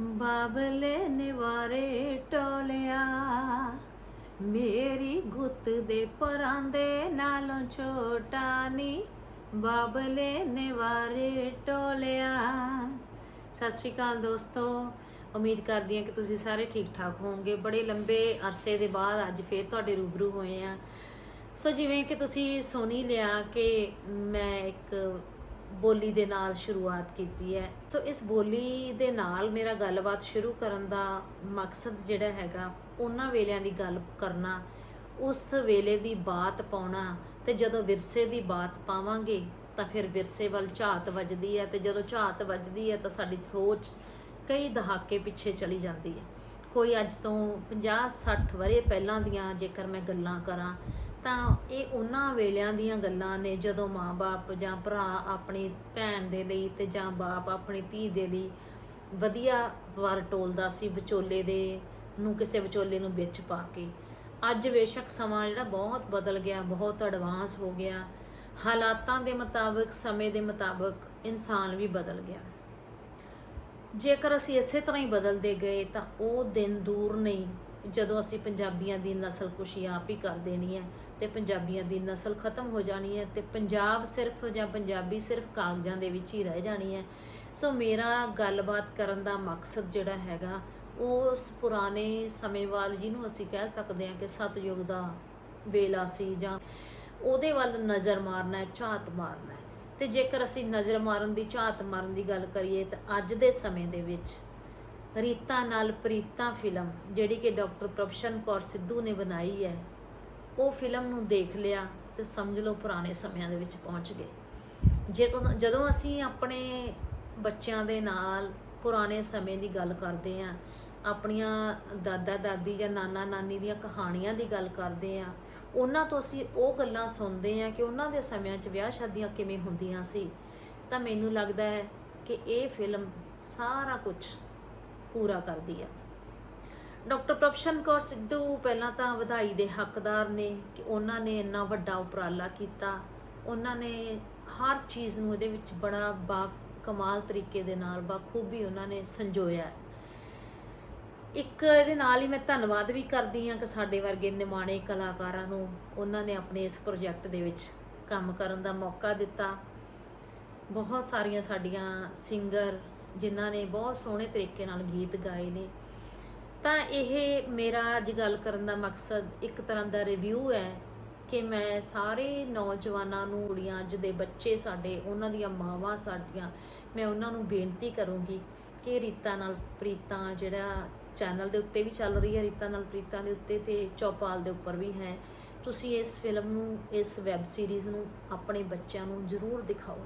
ਬਾਬਲੇ ਨਿਵਾਰੇ ਟੋਲਿਆ। ਮੇਰੀ ਗੁੱਤ ਦੇ ਪਰਾਂਦੇ ਨਾਲੋਂ ਛੋਟਾ ਨੀ। ਬਾਬਲੇ ਨਿਵਾਰੇ ਟੋਲਿਆ। ਸਤਿ ਸ਼੍ਰੀ ਅਕਾਲ ਦੋਸਤੋ। ਉਮੀਦ ਕਰਦੀ ਹਾਂ ਕਿ ਤੁਸੀਂ ਸਾਰੇ ਠੀਕ ਠਾਕ ਹੋਵੋਗੇ। ਬੜੇ ਲੰਬੇ ਅਰਸੇ ਦੇ ਬਾਅਦ ਅੱਜ ਫੇਰ ਤੁਹਾਡੇ ਰੂਬਰੂ ਹੋਏ ਆ ਸੋ ਜਿਵੇਂ ਕਿ ਤੁਸੀਂ ਸੁਣੀ ਲਿਆ ਕਿ ਮੈਂ ਇੱਕ ਬੋਲੀ ਦੇ ਨਾਲ ਸ਼ੁਰੂਆਤ ਕੀਤੀ ਹੈ। ਸੋ ਇਸ ਬੋਲੀ ਦੇ ਨਾਲ ਮੇਰਾ ਗੱਲਬਾਤ ਸ਼ੁਰੂ ਕਰਨ ਦਾ ਮਕਸਦ ਜਿਹੜਾ ਹੈਗਾ, ਉਹਨਾਂ ਵੇਲਿਆਂ ਦੀ ਗੱਲ ਕਰਨਾ, ਉਸ ਵੇਲੇ ਦੀ ਬਾਤ ਪਾਉਣਾ ਤੇ ਜਦੋਂ ਵਿਰਸੇ ਦੀ ਬਾਤ ਪਾਵਾਂਗੇ ਤਾਂ ਫਿਰ ਵਿਰਸੇ ਵੱਲ ਝਾਤ ਵੱਜਦੀ ਹੈ ਤੇ ਜਦੋਂ ਝਾਤ ਵੱਜਦੀ ਹੈ ਤਾਂ ਸਾਡੀ ਸੋਚ ਕਈ ਦਹਾਕੇ ਪਿੱਛੇ ਚਲੀ ਜਾਂਦੀ ਹੈ। ਕੋਈ ਅੱਜ ਤੋਂ 50 60 ਵਰੇ ਪਹਿਲਾਂ ਦੀਆਂ ਜੇਕਰ ਮੈਂ ਗੱਲਾਂ ਕਰਾਂ ਤਾਂ ਇਹ ਉਹਨਾਂ ਵੇਲਿਆਂ ਦੀਆਂ ਗੱਲਾਂ ਨੇ ਜਦੋਂ ਮਾਂ-ਬਾਪ ਜਾਂ ਭਰਾ ਆਪਣੀ ਭੈਣ ਦੇ ਲਈ ਤੇ ਜਾਂ ਬਾਪ ਆਪਣੀ ਧੀ ਦੇ ਲਈ ਵਧੀਆ ਵਾਰ ਟੋਲਦਾ ਸੀ ਵਿਚੋਲੇ ਦੇ ਨੂੰ ਕਿਸੇ ਵਿਚੋਲੇ ਨੂੰ ਵਿੱਚ ਪਾ ਕੇ। ਅੱਜ ਬੇਸ਼ੱਕ ਸਮਾਂ ਜਿਹੜਾ ਬਹੁਤ ਬਦਲ ਗਿਆ, ਬਹੁਤ ਐਡਵਾਂਸ ਹੋ ਗਿਆ। ਹਾਲਾਤਾਂ ਦੇ ਮੁਤਾਬਕ, ਸਮੇਂ ਦੇ ਮੁਤਾਬਕ ਇਨਸਾਨ ਵੀ ਬਦਲ ਗਿਆ। ਜੇਕਰ ਅਸੀਂ ਇਸੇ ਤਰ੍ਹਾਂ ਹੀ ਬਦਲਦੇ ਗਏ ਤਾਂ ਉਹ ਦਿਨ ਦੂਰ ਨਹੀਂ ਜਦੋਂ ਅਸੀਂ ਪੰਜਾਬੀਆਂ ਦੀ ਨਸਲ ਕੁਸ਼ੀ ਆਪ ਹੀ ਕਰ ਦੇਣੀ ਹੈ। ਤੇ ਪੰਜਾਬੀਆਂ ਦੀ ਨਸਲ ਖਤਮ ਹੋ ਜਾਣੀ ਹੈ ਤੇ ਪੰਜਾਬ ਸਿਰਫ ਜਾਂ ਪੰਜਾਬੀ ਸਿਰਫ ਕਾਗਜ਼ਾਂ ਦੇ ਵਿੱਚ ਹੀ ਰਹਿ ਜਾਣੀ ਹੈ। ਸੋ ਮੇਰਾ ਗੱਲਬਾਤ ਕਰਨ ਦਾ ਮਕਸਦ ਜਿਹੜਾ ਹੈਗਾ ਉਹ ਉਸ ਪੁਰਾਣੇ ਸਮੇਂ ਵੱਲ ਜਿਹਨੂੰ ਅਸੀਂ ਕਹਿ ਸਕਦੇ ਹਾਂ ਕਿ ਸਤਯੁਗ ਦਾ ਵੇਲਾ ਸੀ ਜਾਂ ਉਹਦੇ ਵੱਲ ਨਜ਼ਰ ਮਾਰਨਾ ਹੈ, ਝਾਤ ਮਾਰਨਾ ਹੈ। ਤੇ ਜੇਕਰ ਅਸੀਂ ਨਜ਼ਰ ਮਾਰਨ ਦੀ, ਝਾਤ ਮਾਰਨ ਦੀ ਗੱਲ ਕਰੀਏ ਤਾਂ ਅੱਜ ਦੇ ਸਮੇਂ ਦੇ ਵਿੱਚ ਰੀਤਾ ਨਾਲ ਪ੍ਰੀਤਾ ਫਿਲਮ ਜਿਹੜੀ ਕਿ ਡਾਕਟਰ ਪ੍ਰਭਸ਼ਨ ਕੌਰ ਸਿੱਧੂ ਨੇ ਬਣਾਈ ਹੈ ਉਹ ਫਿਲਮ ਨੂੰ ਦੇਖ ਲਿਆ ਤੇ ਸਮਝ ਲਓ ਪੁਰਾਣੇ ਸਮਿਆਂ ਦੇ ਵਿੱਚ ਪਹੁੰਚ ਗਏ। ਜੇ ਜਦੋਂ ਅਸੀਂ ਆਪਣੇ ਬੱਚਿਆਂ ਦੇ ਨਾਲ ਪੁਰਾਣੇ ਸਮੇਂ ਦੀ ਗੱਲ ਕਰਦੇ ਆਂ ਆਪਣੀਆਂ ਦਾਦਾ ਦਾਦੀ ਜਾਂ ਨਾਨਾ ਨਾਨੀ ਦੀਆਂ ਕਹਾਣੀਆਂ ਦੀ ਗੱਲ ਕਰਦੇ ਆਂ ਉਹਨਾਂ ਤੋਂ ਅਸੀਂ ਉਹ ਗੱਲਾਂ ਸੁਣਦੇ ਆਂ ਕਿ ਉਹਨਾਂ ਦੇ ਸਮਿਆਂ 'ਚ ਵਿਆਹ ਸ਼ਾਦੀਆਂ ਕਿਵੇਂ ਹੁੰਦੀਆਂ ਸੀ, ਤਾਂ ਮੈਨੂੰ ਲੱਗਦਾ ਹੈ ਕਿ ਇਹ ਫਿਲਮ ਸਾਰਾ ਕੁਝ ਪੂਰਾ ਕਰਦੀ ਹੈ। ਡਾਕਟਰ ਪ੍ਰਭਸ਼ਨ ਕੌਰ ਸਿੱਧੂ ਪਹਿਲਾਂ ਤਾਂ ਵਧਾਈ ਦੇ ਹੱਕਦਾਰ ਨੇ ਕਿ ਉਹਨਾਂ ਨੇ ਇੰਨਾ ਵੱਡਾ ਉਪਰਾਲਾ ਕੀਤਾ। ਉਹਨਾਂ ਨੇ ਹਰ ਚੀਜ਼ ਨੂੰ ਇਹਦੇ ਵਿੱਚ ਬੜਾ ਬਾ ਕਮਾਲ ਤਰੀਕੇ ਦੇ ਨਾਲ ਬਖੂਬੀ ਉਹਨਾਂ ਨੇ ਸੰਜੋਇਆ ਇੱਕ ਇਹਦੇ ਨਾਲ ਹੀ ਮੈਂ ਧੰਨਵਾਦ ਵੀ ਕਰਦੀ ਹਾਂ ਕਿ ਸਾਡੇ ਵਰਗੇ ਨਿਮਾਣੇ ਕਲਾਕਾਰਾਂ ਨੂੰ ਉਹਨਾਂ ਨੇ ਆਪਣੇ ਇਸ ਪ੍ਰੋਜੈਕਟ ਦੇ ਵਿੱਚ ਕੰਮ ਕਰਨ ਦਾ ਮੌਕਾ ਦਿੱਤਾ। ਬਹੁਤ ਸਾਰੀਆਂ ਸਾਡੀਆਂ ਸਿੰਗਰ ਜਿਨ੍ਹਾਂ ਨੇ ਬਹੁਤ ਸੋਹਣੇ ਤਰੀਕੇ ਨਾਲ ਗੀਤ ਗਾਏ ਨੇ। ਤਾਂ ਇਹ ਮੇਰਾ ਅੱਜ ਗੱਲ ਕਰਨ ਦਾ ਮਕਸਦ ਇੱਕ ਤਰ੍ਹਾਂ ਦਾ ਰਿਵਿਊ ਹੈ ਕਿ ਮੈਂ ਸਾਰੇ ਨੌਜਵਾਨਾਂ ਨੂੰ, ਕੁੜੀਆਂ ਅੱਜ ਦੇ ਬੱਚੇ ਸਾਡੇ, ਉਹਨਾਂ ਦੀਆਂ ਮਾਵਾਂ ਸਾਡੀਆਂ, ਮੈਂ ਉਹਨਾਂ ਨੂੰ ਬੇਨਤੀ ਕਰੂੰਗੀ ਕਿ ਰੀਤਾ ਨਾਲ ਪ੍ਰੀਤਾ ਜਿਹੜਾ ਚੈਨਲ ਦੇ ਉੱਤੇ ਵੀ ਚੱਲ ਰਹੀ ਹੈ, ਰੀਤਾ ਨਾਲ ਪ੍ਰੀਤਾ ਦੇ ਉੱਤੇ ਤੇ ਚੌਪਾਲ ਦੇ ਉੱਪਰ ਵੀ ਹੈ। ਤੁਸੀਂ ਇਸ ਫਿਲਮ ਨੂੰ, ਇਸ ਵੈਬ ਸੀਰੀਜ਼ ਨੂੰ ਆਪਣੇ ਬੱਚਿਆਂ ਨੂੰ ਜ਼ਰੂਰ ਦਿਖਾਓ।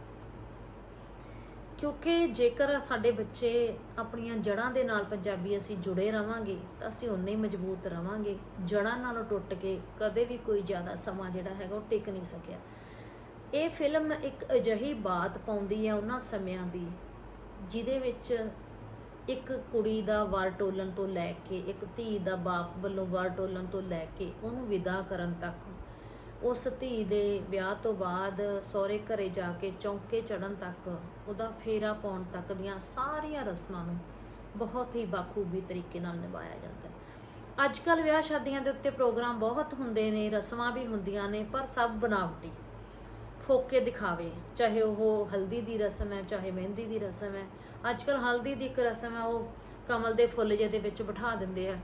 ਕਿਉਂਕਿ ਜੇਕਰ ਸਾਡੇ ਬੱਚੇ ਆਪਣੀਆਂ ਜੜ੍ਹਾਂ ਦੇ ਨਾਲ ਪੰਜਾਬੀ ਅਸੀਂ ਜੁੜੇ ਰਵਾਂਗੇ, ਤਾਂ ਅਸੀਂ ਉਨੇ ਹੀ ਮਜ਼ਬੂਤ ਰਵਾਂਗੇ। ਜੜ੍ਹਾਂ ਨਾਲੋਂ ਟੁੱਟ ਕੇ ਕਦੇ ਵੀ ਕੋਈ ਜ਼ਿਆਦਾ ਸਮਾਂ ਜਿਹੜਾ ਹੈਗਾ ਉਹ ਟਿਕ ਨਹੀਂ ਸਕਿਆ। ਇਹ ਫਿਲਮ ਇੱਕ ਅਜਿਹੀ ਬਾਤ ਪਾਉਂਦੀ ਹੈ ਉਹਨਾਂ ਸਮਿਆਂ ਦੀ, ਜਿਹਦੇ ਵਿੱਚ ਇੱਕ ਕੁੜੀ ਦਾ ਵਾਰ ਟੋਲਣ ਤੋਂ ਲੈ ਕੇ, ਇੱਕ ਧੀ ਦਾ ਬਾਪ ਵੱਲੋਂ ਵਾਰ ਟੋਲਣ ਤੋਂ ਲੈ ਕੇ ਉਹਨੂੰ ਵਿਦਾ ਕਰਨ ਤੱਕ ਉਸ ਧੀ ਦੇ ਵਿਆਹ ਤੋਂ ਬਾਅਦ ਸਹੁਰੇ ਘਰੇ ਜਾ ਕੇ ਚੌਂਕੇ ਚੜਨ ਤੱਕ, ਉਹਦਾ ਫੇਰਾ ਪਾਉਣ ਤੱਕ ਦੀਆਂ ਸਾਰੀਆਂ ਰਸਮਾਂ ਨੂੰ ਬਹੁਤ ਹੀ ਬਾਖੂਬੀ ਤਰੀਕੇ ਨਾਲ ਨਿਭਾਇਆ ਜਾਂਦਾ ਹੈ। ਅੱਜ ਕੱਲ ਵਿਆਹ ਸ਼ਾਦੀਆਂ ਦੇ ਉੱਤੇ ਪ੍ਰੋਗਰਾਮ ਬਹੁਤ ਹੁੰਦੇ ਨੇ, ਰਸਮਾਂ ਵੀ ਹੁੰਦੀਆਂ ਨੇ, ਪਰ ਸਭ ਬਨਾਵਟੀ ਫੋਕੇ ਦਿਖਾਵੇ। ਚਾਹੇ ਉਹ ਹਲਦੀ ਦੀ ਰਸਮ ਹੈ, ਚਾਹੇ ਮਹਿੰਦੀ ਦੀ ਰਸਮ ਹੈ ਅੱਜ ਕੱਲ ਹਲਦੀ ਦੀ ਇੱਕ ਰਸਮ ਹੈ, ਉਹ ਕਮਲ ਦੇ ਫੁੱਲ ਜਿਹੇ ਦੇ ਵਿੱਚ ਬਿਠਾ ਦਿੰਦੇ ਆ।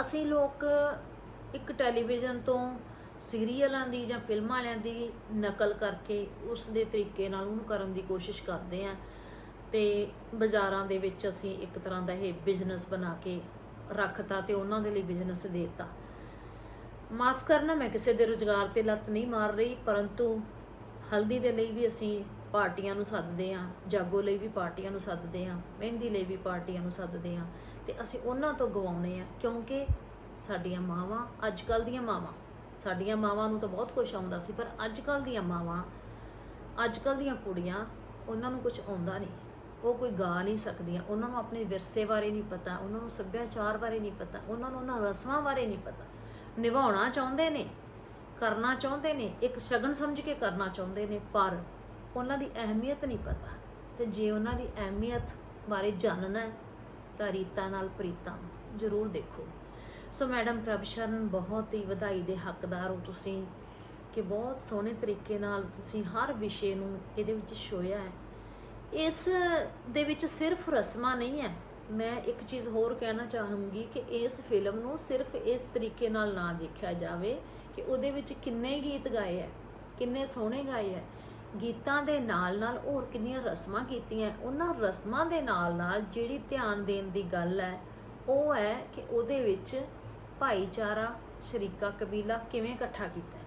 ਅਸੀਂ ਲੋਕ ਇੱਕ ਟੈਲੀਵਿਜ਼ਨ ਤੋਂ ਸੀਰੀਅਲਾਂ ਦੀ ਜਾਂ ਫਿਲਮਾਂ ਵਾਲਿਆਂ ਦੀ ਨਕਲ ਕਰਕੇ ਉਸ ਦੇ ਤਰੀਕੇ ਨਾਲ ਉਹਨੂੰ ਕਰਨ ਦੀ ਕੋਸ਼ਿਸ਼ ਕਰਦੇ ਆ ਤੇ ਬਾਜ਼ਾਰਾਂ ਦੇ ਵਿੱਚ ਅਸੀਂ ਇੱਕ ਤਰ੍ਹਾਂ ਦਾ ਇਹ ਬਿਜ਼ਨਸ ਬਣਾ ਕੇ ਰੱਖਤਾ ਤੇ ਉਹਨਾਂ ਦੇ ਲਈ ਬਿਜ਼ਨਸ ਦੇਤਾ। ਮਾਫ ਕਰਨਾ, ਮੈਂ ਕਿਸੇ ਦੇ ਰੁਜ਼ਗਾਰ ਤੇ ਲੱਤ ਨਹੀਂ ਮਾਰ ਰਹੀ, ਪਰੰਤੂ ਹਲਦੀ ਦੇ ਲਈ ਵੀ ਅਸੀਂ ਪਾਰਟੀਆਂ ਨੂੰ ਸੱਦਦੇ ਆ ਜਾਗੋ ਲਈ ਵੀ ਪਾਰਟੀਆਂ ਨੂੰ ਸੱਦਦੇ ਆ ਮਹਿੰਦੀ ਲਈ ਵੀ ਪਾਰਟੀਆਂ ਨੂੰ ਸੱਦਦੇ ਆ ਤੇ ਅਸੀਂ ਉਹਨਾਂ ਤੋਂ ਗਵਾਉਨੇ ਆ ਕਿਉਂਕਿ ਸਾਡੀਆਂ ਮਾਵਾਂ, ਅੱਜ ਕੱਲ ਦੀਆਂ ਮਾਵਾਂ ਸਾਡੀਆਂ ਮਾਵਾਂ ਨੂੰ ਤਾਂ ਬਹੁਤ ਕੁਝ ਆਉਂਦਾ ਸੀ, ਪਰ ਅੱਜ ਕੱਲ ਦੀਆਂ ਮਾਵਾਂ ਅੱਜ ਕੱਲ ਦੀਆਂ ਕੁੜੀਆਂ, ਉਹਨਾਂ ਨੂੰ ਕੁਝ ਆਉਂਦਾ ਨਹੀਂ। ਉਹ ਕੋਈ ਗਾ ਨਹੀਂ ਸਕਦੀਆਂ। ਉਹਨਾਂ ਨੂੰ ਆਪਣੇ ਵਿਰਸੇ ਬਾਰੇ ਨਹੀਂ ਪਤਾ, ਉਹਨਾਂ ਨੂੰ ਸੱਭਿਆਚਾਰ ਬਾਰੇ ਨਹੀਂ ਪਤਾ, ਉਹਨਾਂ ਨੂੰ ਉਹਨਾਂ ਰਸਮਾਂ ਬਾਰੇ ਨਹੀਂ ਪਤਾ। ਨਿਭਾਉਣਾ ਚਾਹੁੰਦੇ ਨੇ, ਕਰਨਾ ਚਾਹੁੰਦੇ ਨੇ, ਇੱਕ ਸ਼ਗਨ ਸਮਝ ਕੇ ਕਰਨਾ ਚਾਹੁੰਦੇ ਨੇ, ਪਰ ਉਹਨਾਂ ਦੀ ਅਹਿਮੀਅਤ ਨਹੀਂ ਪਤਾ। ਤੇ ਜੇ ਉਹਨਾਂ ਦੀ ਅਹਿਮੀਅਤ ਬਾਰੇ ਜਾਣਨਾ ਹੈ, ਤਾਂ ਰੀਤਾਂ ਨਾਲ ਪ੍ਰੀਤਾਂ ਜ਼ਰੂਰ ਦੇਖੋ। ਸੋ ਮੈਡਮ ਪ੍ਰਭਸ਼ਰਨ ਬਹੁਤ ਹੀ ਵਧਾਈ ਦੇ ਹੱਕਦਾਰ ਹੋ ਤੁਸੀਂ ਕਿ ਬਹੁਤ ਸੋਹਣੇ ਤਰੀਕੇ ਨਾਲ ਤੁਸੀਂ ਹਰ ਵਿਸ਼ੇ ਨੂੰ ਇਹਦੇ ਵਿੱਚ ਛੋਇਆ ਹੈ। ਇਸ ਦੇ ਵਿੱਚ ਸਿਰਫ ਰਸਮਾਂ ਨਹੀਂ ਹੈ। ਮੈਂ ਇੱਕ ਚੀਜ਼ ਹੋਰ ਕਹਿਣਾ ਚਾਹੂੰਗੀ ਕਿ ਇਸ ਫਿਲਮ ਨੂੰ ਸਿਰਫ ਇਸ ਤਰੀਕੇ ਨਾਲ ਨਾ ਦੇਖਿਆ ਜਾਵੇ ਕਿ ਉਹਦੇ ਵਿੱਚ ਕਿੰਨੇ ਗੀਤ ਗਾਏ ਹੈ, ਕਿੰਨੇ ਸੋਹਣੇ ਗਾਏ ਹੈ। ਗੀਤਾਂ ਦੇ ਨਾਲ ਨਾਲ ਹੋਰ ਕਿੰਨੀਆਂ ਰਸਮਾਂ ਕੀਤੀਆਂ ਉਹਨਾਂ ਰਸਮਾਂ ਦੇ ਨਾਲ ਨਾਲ ਜਿਹੜੀ ਧਿਆਨ ਦੇਣ ਦੀ ਗੱਲ ਹੈ, ਉਹ ਹੈ ਕਿ ਉਹਦੇ ਵਿੱਚ ਭਾਈਚਾਰਾ, ਸ਼ਰੀਕਾ, ਕਬੀਲਾ ਕਿਵੇਂ ਇਕੱਠਾ ਕੀਤਾ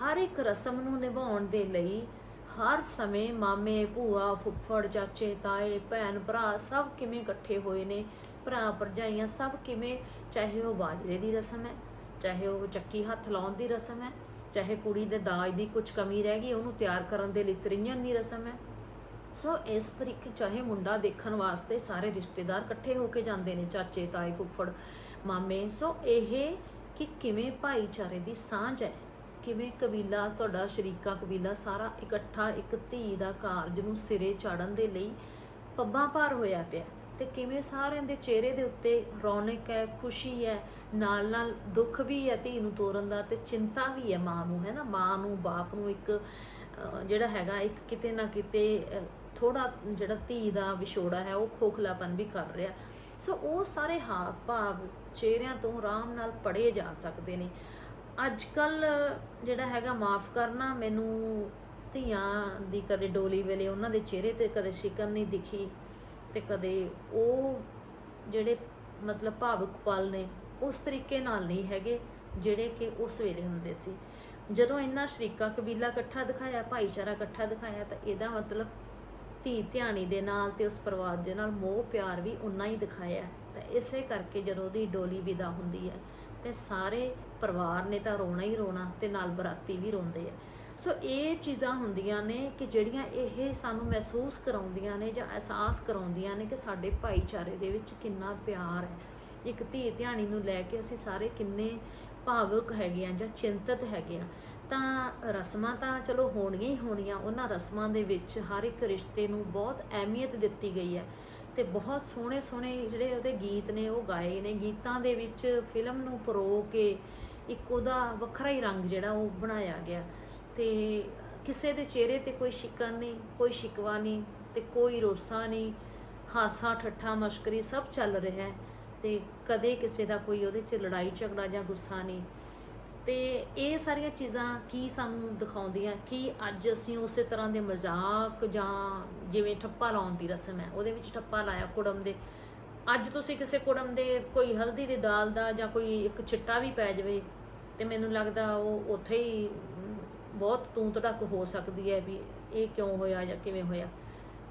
ਹਰ ਇੱਕ ਰਸਮ ਨੂੰ ਨਿਭਾਉਣ ਦੇ ਲਈ ਹਰ ਸਮੇਂ ਮਾਮੇ, ਭੂਆ, ਫੁੱਫੜ, ਚਾਚੇ, ਤਾਏ, ਭੈਣ, ਭਰਾ ਸਭ ਕਿਵੇਂ ਇਕੱਠੇ ਹੋਏ ਨੇ? ਭਰਾ, ਭਰਜਾਈਆਂ ਸਭ ਕਿਵੇਂ? ਚਾਹੇ ਉਹ ਬਾਜਰੇ ਦੀ ਰਸਮ ਹੈ, ਚਾਹੇ ਉਹ ਚੱਕੀ ਹੱਥ ਲਾਉਣ ਦੀ ਰਸਮ ਹੈ, ਚਾਹੇ ਕੁੜੀ ਦੇ ਦਾਜ ਦੀ ਕੁਝ ਕਮੀ ਰਹਿ ਗਈ, ਉਹਨੂੰ ਤਿਆਰ ਕਰਨ ਦੇ ਲਈ ਤ੍ਰਿੰਜਣ ਦੀ ਰਸਮ ਹੈ। ਸੋ ਇਸ ਤਰੀਕੇ ਚਾਹੇ ਮੁੰਡਾ ਦੇਖਣ ਵਾਸਤੇ ਸਾਰੇ ਰਿਸ਼ਤੇਦਾਰ ਇਕੱਠੇ ਹੋ ਕੇ ਜਾਂਦੇ ਨੇ, ਚਾਚੇ, ਤਾਏ, ਫੁੱਫੜ। ਮਾਮੇ, ਸੋ ਇਹ ਕਿ ਕਿਵੇਂ ਭਾਈਚਾਰੇ ਦੀ ਸਾਂਝ ਹੈ? ਕਿਵੇਂ ਕਬੀਲਾ, ਤੁਹਾਡਾ ਸ਼ਰੀਕਾ ਕਬੀਲਾ ਸਾਰਾ ਇਕੱਠਾ ਇੱਕ ਧੀ ਦਾ ਕਾਰਜ ਨੂੰ ਸਿਰੇ ਚਾੜਨ ਦੇ ਲਈ ਪੱਬਾਂ ਭਾਰ ਹੋਇਆ ਪਿਆ? ਤੇ ਕਿਵੇਂ ਸਾਰਿਆਂ ਦੇ ਚਿਹਰੇ ਦੇ ਉੱਤੇ ਰੌਣਕ ਹੈ, ਖੁਸ਼ੀ ਹੈ, ਨਾਲ ਨਾਲ ਦੁੱਖ ਵੀ ਹੈ, ਧੀ ਨੂੰ ਤੋਰਨ ਦਾ ਤੇ ਚਿੰਤਾ ਵੀ ਹੈ, ਮਾਂ ਨੂੰ, ਹੈ ਨਾ? ਮਾਂ ਨੂੰ, ਬਾਪ ਨੂੰ ਇੱਕ ਜਿਹੜਾ ਹੈਗਾ, ਇੱਕ ਕਿਤੇ ਨਾ ਕਿਤੇ ਥੋੜਾ ਜਿਹੜਾ ਧੀ ਦਾ ਵਿਛੋੜਾ ਹੈ, ਉਹ ਖੋਖਲਾਪਨ ਵੀ ਕਰ ਰਿਹਾ। ਸੋ ਉਹ ਸਾਰੇ ਹਾਵ ਭਾਵ ਚਿਹਰਿਆਂ ਤੋਂ ਆਰਾਮ ਨਾਲ ਪੜੇ ਜਾ ਸਕਦੇ ਨੇ। ਅੱਜ ਕੱਲ ਜਿਹੜਾ ਹੈਗਾ, ਮਾਫ ਕਰਨਾ ਮੈਨੂੰ ਧੀਆਂ ਦੀ ਕਦੇ ਡੋਲੀ ਵੇਲੇ, ਉਹਨਾਂ ਦੇ ਚਿਹਰੇ ਤੇ ਕਦੇ ਸ਼ਿਕਨ ਨਹੀਂ ਦਿਖੀ ਤੇ ਕਦੇ ਉਹ ਜਿਹੜੇ ਮਤਲਬ ਭਾਵੁਕ ਪਲ ਨੇ, ਉਸ ਤਰੀਕੇ ਨਾਲ ਨਹੀਂ ਹੈਗੇ ਜਿਹੜੇ ਕਿ ਉਸ ਵੇਲੇ ਹੁੰਦੇ ਸੀ। ਜਦੋਂ ਇੰਨਾ ਸ਼ਰੀਕਾ ਕਬੀਲਾ ਇਕੱਠਾ ਦਿਖਾਇਆ, ਭਾਈਚਾਰਾ ਇਕੱਠਾ ਦਿਖਾਇਆ, ਤਾਂ ਇਹਦਾ ਮਤਲਬ ਧੀ ਧਿਆਣੀ ਦੇ ਨਾਲ ਤੇ ਉਸ ਪਰਿਵਾਰ ਦੇ ਨਾਲ ਮੋਹ ਪਿਆਰ ਵੀ ਉਨਾ ਹੀ ਦਿਖਾਇਆ। ਤਾਂ ਇਸੇ ਕਰਕੇ ਜਦੋਂ ਉਹਦੀ ਡੋਲੀ ਵਿਦਾ ਹੁੰਦੀ ਹੈ, ਤੇ ਸਾਰੇ ਪਰਿਵਾਰ ਨੇ ਤਾਂ ਰੋਣਾ ਹੀ ਰੋਣਾ ਤੇ ਨਾਲ ਬਰਾਤੀ ਵੀ ਰੋਂਦੇ ਆ। ਸੋ ਇਹ ਚੀਜ਼ਾਂ ਹੁੰਦੀਆਂ ਨੇ ਕਿ ਜਿਹੜੀਆਂ ਇਹ ਸਾਨੂੰ ਮਹਿਸੂਸ ਕਰਾਉਂਦੀਆਂ ਨੇ ਜਾਂ ਅਹਿਸਾਸ ਕਰਾਉਂਦੀਆਂ ਨੇ ਕਿ ਸਾਡੇ ਭਾਈਚਾਰੇ ਦੇ ਵਿੱਚ ਕਿੰਨਾ ਪਿਆਰ ਹੈ। ਇੱਕ ਧੀ ਧਿਆਣੀ ਨੂੰ ਲੈ ਕੇ ਅਸੀਂ ਸਾਰੇ ਕਿੰਨੇ ਭਾਵੁਕ ਹੈਗੇ ਆ ਜਾਂ ਚਿੰਤਤ ਹੈਗੇ ਆ। ਤਾਂ ਰਸਮਾਂ ਤਾਂ ਚਲੋ ਹੋਣੀਆਂ ਹੀ ਹੋਣੀਆਂ, ਉਹਨਾਂ ਰਸਮਾਂ ਦੇ ਵਿੱਚ ਹਰ ਇੱਕ ਰਿਸ਼ਤੇ ਨੂੰ ਬਹੁਤ ਅਹਿਮੀਅਤ ਦਿੱਤੀ ਗਈ ਹੈ। ਤੇ ਬਹੁਤ ਸੋਹਣੇ ਸੋਹਣੇ ਜਿਹੜੇ ਉਹਦੇ ਗੀਤ ਨੇ, ਉਹ ਗਾਏ ਨੇ। ਗੀਤਾਂ ਦੇ ਵਿੱਚ ਫਿਲਮ ਨੂੰ ਪਰੋ ਕੇ ਇੱਕ ਉਹਦਾ ਵੱਖਰਾ ਹੀ ਰੰਗ ਜਿਹੜਾ ਉਹ ਬਣਾਇਆ ਗਿਆ। ਤੇ ਕਿਸੇ ਦੇ ਚਿਹਰੇ ਤੇ ਕੋਈ ਸ਼ਿਕਨ ਨਹੀਂ, ਕੋਈ ਸ਼ਿਕਵਾ ਨਹੀਂ ਤੇ ਕੋਈ ਰੋਸਾ ਨਹੀਂ। ਹਾਸਾ, ਠੱਠਾ, ਮਸ਼ਕਰੀ ਸਭ ਚੱਲ ਰਿਹਾ ਹੈ ਤੇ ਕਦੇ ਕਿਸੇ ਦਾ ਕੋਈ ਉਹਦੇ 'ਚ ਲੜਾਈ ਝਗੜਾ ਜਾਂ ਗੁੱਸਾ ਨਹੀਂ। ਤੇ ਇਹ ਸਾਰੀਆਂ ਚੀਜ਼ਾਂ ਕੀ ਸਾਨੂੰ ਦਿਖਾਉਂਦੀਆਂ ਕਿ ਅੱਜ ਅਸੀਂ ਉਸੇ ਤਰ੍ਹਾਂ ਦੇ ਮਜ਼ਾਕ ਜਾਂ ਜਿਵੇਂ ਠੱਪਾ ਲਾਉਣ ਦੀ ਰਸਮ ਹੈ, ਉਹਦੇ ਵਿੱਚ ਠੱਪਾ ਲਾਇਆ ਕੁੜਮ ਦੇ। ਅੱਜ ਤੁਸੀਂ ਕਿਸੇ ਕੁੜਮ ਦੇ ਕੋਈ ਹਲਦੀ ਦੀ ਦਾਲ ਦਾ ਜਾਂ ਕੋਈ ਇੱਕ ਛਿੱਟਾ ਵੀ ਪੈ ਜਾਵੇ ਤੇ ਮੈਨੂੰ ਲੱਗਦਾ ਉਹ ਉੱਥੇ ਹੀ ਬਹੁਤ ਤੂੰ ਤੜਕ ਹੋ ਸਕਦੀ ਹੈ ਵੀ ਇਹ ਕਿਉਂ ਹੋਇਆ ਜਾਂ ਕਿਵੇਂ ਹੋਇਆ।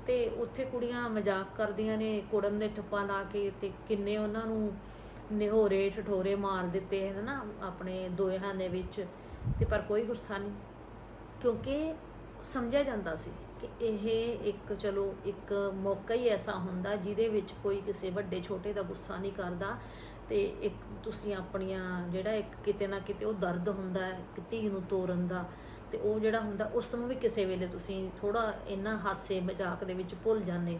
ਤੇ ਉੱਥੇ ਕੁੜੀਆਂ ਮਜ਼ਾਕ ਕਰਦੀਆਂ ਨੇ ਕੁੜਮ ਦੇ ਠੱਪਾ ਲਾ ਕੇ ਤੇ ਕਿੰਨੇ ਉਹਨਾਂ ਨੂੰ ਨਿਹੋਰੇ, ਠਠੋਰੇ ਮਾਰ ਦਿੱਤੇ ਹੈ ਨਾ, ਆਪਣੇ ਦੋਹਾਂ ਦੇ ਵਿੱਚ, ਤੇ ਪਰ ਕੋਈ ਗੁੱਸਾ ਨਹੀਂ। ਕਿਉਂਕਿ ਸਮਝਿਆ ਜਾਂਦਾ ਸੀ ਕਿ ਇਹ ਇੱਕ, ਚਲੋ, ਇੱਕ ਮੌਕਾ ਹੀ ਐਸਾ ਹੁੰਦਾ ਜਿਹਦੇ ਵਿੱਚ ਕੋਈ ਕਿਸੇ ਵੱਡੇ ਛੋਟੇ ਦਾ ਗੁੱਸਾ ਨਹੀਂ ਕਰਦਾ ਤੇ ਇੱਕ ਤੁਸੀਂ ਆਪਣੀਆਂ ਜਿਹੜਾ ਇੱਕ ਕਿਤੇ ਨਾ ਕਿਤੇ ਉਹ ਦਰਦ ਹੁੰਦਾ ਹੈ, ਇੱਕ ਧੀ ਨੂੰ ਤੋਰਨ ਦਾ, ਤੇ ਉਹ ਜਿਹੜਾ ਹੁੰਦਾ, ਉਸ ਨੂੰ ਵੀ ਕਿਸੇ ਵੇਲੇ ਤੁਸੀਂ ਥੋੜਾ ਇੰਨਾ ਹਾਸੇ ਮਜ਼ਾਕ ਦੇ ਵਿੱਚ ਭੁੱਲ ਜਾਂਦੇ ਹੋ।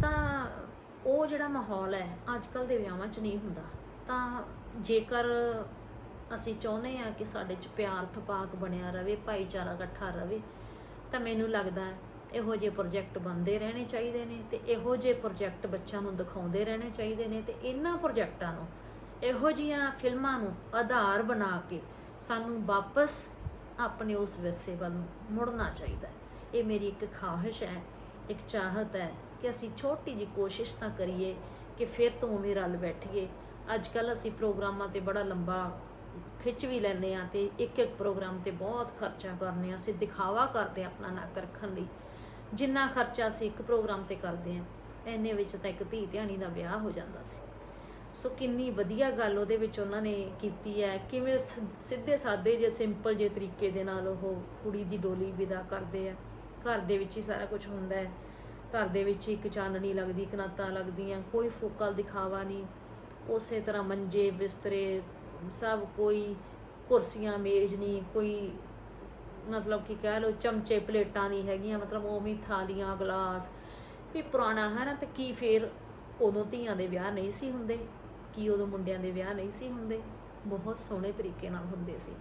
ਤਾਂ ਉਹ ਜਿਹੜਾ ਮਾਹੌਲ ਹੈ, ਅੱਜ ਕੱਲ ਦੇ ਵਿਆਹਾਂ 'ਚ ਨਹੀਂ ਹੁੰਦਾ। ਤਾਂ ਜੇਕਰ ਅਸੀਂ ਚਾਹੁੰਦੇ ਆ ਕਿ ਸਾਡੇ 'ਚ ਪਿਆਰ, ਥਪਾਕ ਬਣਿਆ ਰਵੇ, ਭਾਈਚਾਰਾ ਇਕੱਠਾ ਰਵੇ, ਤਾਂ ਮੈਨੂੰ ਲੱਗਦਾ ਹੈ ਇਹੋ ਜਿਹੇ ਪ੍ਰੋਜੈਕਟ ਬਣਦੇ ਰਹਿਣੇ ਚਾਹੀਦੇ ਨੇ ਤੇ ਇਹੋ ਜਿਹੇ ਪ੍ਰੋਜੈਕਟ ਬੱਚਿਆਂ ਨੂੰ ਦਿਖਾਉਂਦੇ ਰਹਿਣੇ ਚਾਹੀਦੇ ਨੇ ਤੇ ਇਹਨਾਂ ਪ੍ਰੋਜੈਕਟਾਂ ਨੂੰ, ਇਹੋ ਜਿਹੀਆਂ ਫਿਲਮਾਂ ਨੂੰ ਆਧਾਰ ਬਣਾ ਕੇ ਸਾਨੂੰ ਵਾਪਸ ਆਪਣੇ ਉਸ ਵਿਰਸੇ ਵੱਲ ਨੂੰ ਮੁੜਨਾ ਚਾਹੀਦਾ ਹੈ। ਇਹ ਮੇਰੀ ਇੱਕ ਖਾਹਿਸ਼ ਹੈ, ਇੱਕ ਚਾਹਤ ਹੈ ਕਿ ਅਸੀਂ ਛੋਟੀ ਜਿਹੀ ਕੋਸ਼ਿਸ਼ ਤਾਂ ਕਰੀਏ ਕਿ ਫਿਰ ਤੋਂ ਉਵੇਂ ਰਲ ਬੈਠੀਏ ਅੱਜ ਕੱਲ ਅਸੀਂ ਪ੍ਰੋਗਰਾਮਾਂ ਤੇ ਬੜਾ ਲੰਬਾ ਖਿੱਚ ਵੀ ਲੈਂਦੇ ਆ ਤੇ ਇੱਕ ਇੱਕ ਪ੍ਰੋਗਰਾਮ ਤੇ ਬਹੁਤ ਖਰਚਾ ਕਰਨੇ ਆ ਅਸੀਂ ਦਿਖਾਵਾ ਕਰਦੇ ਆ ਆਪਣਾ ਨੱਕ ਰੱਖਣ ਲਈ। ਜਿੰਨਾ ਖਰਚਾ ਅਸੀਂ ਇੱਕ ਪ੍ਰੋਗਰਾਮ ਤੇ ਕਰਦੇ ਆ ਐਨੇ ਵਿੱਚ ਤਾਂ ਇੱਕ ਧੀ ਧਿਆਣੀ ਦਾ ਵਿਆਹ ਹੋ ਜਾਂਦਾ ਸੀ। ਸੋ ਕਿੰਨੀ ਵਧੀਆ ਗੱਲ ਉਹਦੇ ਵਿੱਚ ਉਹਨਾਂ ਨੇ ਕੀਤੀ ਹੈ। ਕਿਵੇਂ ਸ- ਸਿੱਧੇ ਸਾਦੇ ਜੇ, ਸਿੰਪਲ ਜੇ ਤਰੀਕੇ ਦੇ ਨਾਲ ਉਹ ਕੁੜੀ ਦੀ ਡੋਲੀ ਵਿਦਾ ਕਰਦੇ ਆ। ਘਰ ਦੇ ਵਿੱਚ ਹੀ ਸਾਰਾ ਕੁਝ ਹੁੰਦਾ ਹੈ। ਘਰ ਦੇ ਵਿੱਚ ਇੱਕ ਚਾਨਣੀ ਲੱਗਦੀ ਕਨਾਤਾਂ ਲੱਗਦੀਆਂ, ਕੋਈ ਫੋਕਲ ਦਿਖਾਵਾ ਨਹੀਂ। ਉਸੇ ਤਰ੍ਹਾਂ ਮੰਜੇ, ਬਿਸਤਰੇ, ਸਭ ਕੋਈ ਕੁਰਸੀਆਂ, ਮੇਜ਼ ਨਹੀਂ, ਕੋਈ ਮਤਲਬ ਕਿ ਕਹਿ ਲਓ ਚਮਚੇ, ਪਲੇਟਾਂ ਨਹੀਂ ਹੈਗੀਆਂ, ਮਤਲਬ ਉਵੇਂ ਹੀ ਥਾਲੀਆਂ, ਗਲਾਸ। ਵੀ ਪੁਰਾਣਾ ਹੈ ਨਾ ਤੇ ਕੀ ਫੇਰ ਉਦੋਂ ਧੀਆਂ ਦੇ ਵਿਆਹ ਨਹੀਂ ਸੀ ਹੁੰਦੇ, ਕੀ ਉਦੋਂ ਮੁੰਡਿਆਂ ਦੇ ਵਿਆਹ ਨਹੀਂ ਸੀ ਹੁੰਦੇ। ਬਹੁਤ ਸੋਹਣੇ ਤਰੀਕੇ ਨਾਲ ਹੁੰਦੇ ਸੀ,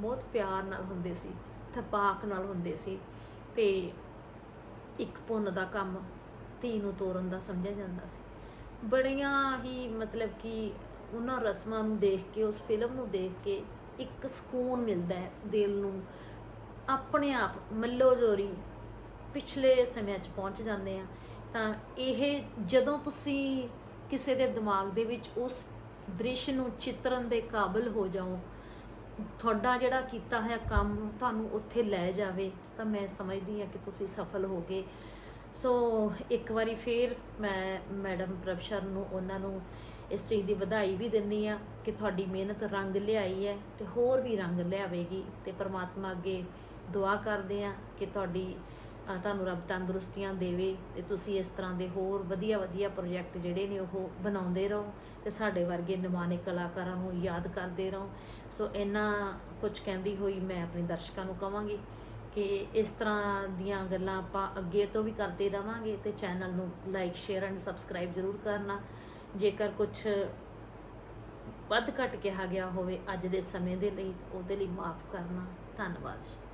ਬਹੁਤ ਪਿਆਰ ਨਾਲ ਹੁੰਦੇ ਸੀ, ਥਪਾਕ ਨਾਲ ਹੁੰਦੇ ਸੀ ਤੇ ਇੱਕ ਪੁੰਨ ਦਾ ਕੰਮ ਧੀ ਨੂੰ ਤੋਰਨ ਦਾ ਸਮਝਿਆ ਜਾਂਦਾ ਸੀ। ਬੜੀਆਂ ਹੀ ਮਤਲਬ ਕਿ ਉਹਨਾਂ ਰਸਮਾਂ ਨੂੰ ਦੇਖ ਕੇ, ਉਸ ਫਿਲਮ ਨੂੰ ਦੇਖ ਕੇ ਇੱਕ ਸਕੂਨ ਮਿਲਦਾ ਹੈ ਦਿਲ ਨੂੰ। ਆਪਣੇ ਆਪ ਮੱਲੋ ਜੋਰੀ ਪਿਛਲੇ ਸਮਿਆਂ 'ਚ ਪਹੁੰਚ ਜਾਂਦੇ ਆ ਤਾਂ ਇਹ ਜਦੋਂ ਤੁਸੀਂ ਕਿਸੇ ਦੇ ਦਿਮਾਗ ਦੇ ਵਿੱਚ ਉਸ ਦ੍ਰਿਸ਼ ਨੂੰ ਚਿੱਤਰਨ ਦੇ ਕਾਬਿਲ ਹੋ ਜਾਓ, ਤੁਹਾਡਾ ਜਿਹੜਾ ਕੀਤਾ ਹੋਇਆ ਕੰਮ ਤੁਹਾਨੂੰ ਉੱਥੇ ਲੈ ਜਾਵੇ, ਤਾਂ ਮੈਂ ਸਮਝਦੀ ਹਾਂ ਕਿ ਤੁਸੀਂ ਸਫਲ ਹੋ ਗਏ ਸੋ ਇੱਕ ਵਾਰੀ ਫੇਰ ਮੈਂ ਮੈਡਮ ਪ੍ਰਭਸ਼ਰ ਨੂੰ, ਉਹਨਾਂ ਨੂੰ ਇਸ ਚੀਜ਼ ਦੀ ਵਧਾਈ ਵੀ ਦਿੰਨੀ ਆ ਕਿ ਤੁਹਾਡੀ ਮਿਹਨਤ ਰੰਗ ਲਿਆਈ ਹੈ ਤੇ ਹੋਰ ਵੀ ਰੰਗ ਲਿਆਵੇਗੀ ਤੇ ਪ੍ਰਮਾਤਮਾ ਅੱਗੇ ਦੁਆ ਕਰਦੇ ਆ ਕਿ ਤੁਹਾਡੀ ਤੁਹਾਨੂੰ ਰੱਬ ਤੰਦਰੁਸਤੀਆਂ ਦੇਵੇ ਤੇ ਤੁਸੀਂ ਇਸ ਤਰ੍ਹਾਂ ਦੇ ਹੋਰ ਵਧੀਆ ਵਧੀਆ ਪ੍ਰੋਜੈਕਟ ਜਿਹੜੇ ਨੇ ਉਹ ਬਣਾਉਂਦੇ ਰਹੋ ਤੇ ਸਾਡੇ ਵਰਗੇ ਨਿਮਾਣੇ ਕਲਾਕਾਰਾਂ ਨੂੰ ਯਾਦ ਕਰਦੇ ਰਹੋ। ਸੋ ਇਹਨਾਂ ਕੁਝ ਕਹਿੰਦੀ ਹੋਈ ਮੈਂ ਆਪਣੇ ਦਰਸ਼ਕਾਂ ਨੂੰ ਕਵਾਂਗੀ। ਕਿ ਇਸ ਤਰ੍ਹਾਂ ਦੀਆਂ ਗੱਲਾਂ ਆਪਾਂ ਅੱਗੇ ਤੋਂ ਵੀ ਕਰਦੇ ਰਵਾਂਗੇ ਤੇ ਚੈਨਲ ਨੂੰ ਲਾਈਕ ਸ਼ੇਅਰ ਐਂਡ ਸਬਸਕ੍ਰਾਈਬ ਜ਼ਰੂਰ ਕਰਨਾ। ਜੇਕਰ ਕੁਝ ਵੱਧ ਘੱਟ ਕਿਹਾ ਗਿਆ ਹੋਵੇ ਅੱਜ ਦੇ ਸਮੇਂ ਦੇ ਲਈ, ਉਹਦੇ ਲਈ ਮਾਫ ਕਰਨਾ। ਧੰਨਵਾਦ ਜੀ।